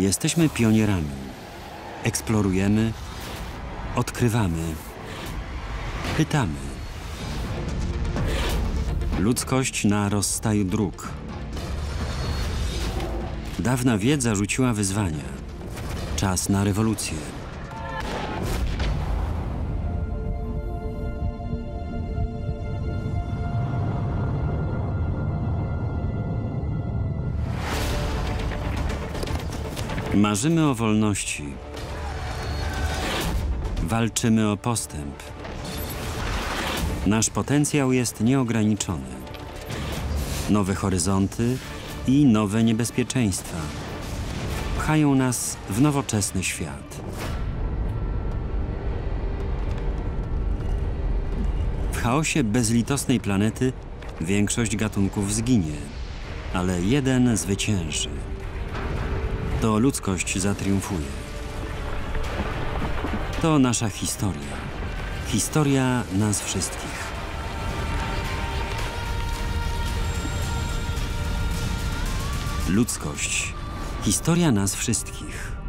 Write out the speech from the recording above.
Jesteśmy pionierami. Eksplorujemy, odkrywamy, pytamy. Ludzkość na rozstaju dróg. Dawna wiedza rzuciła wyzwania. Czas na rewolucję. Marzymy o wolności. Walczymy o postęp. Nasz potencjał jest nieograniczony. Nowe horyzonty i nowe niebezpieczeństwa pchają nas w nowoczesny świat. W chaosie bezlitosnej planety większość gatunków zginie, ale jeden zwycięży. To ludzkość zatriumfuje. To nasza historia. Historia nas wszystkich. Ludzkość. Historia nas wszystkich.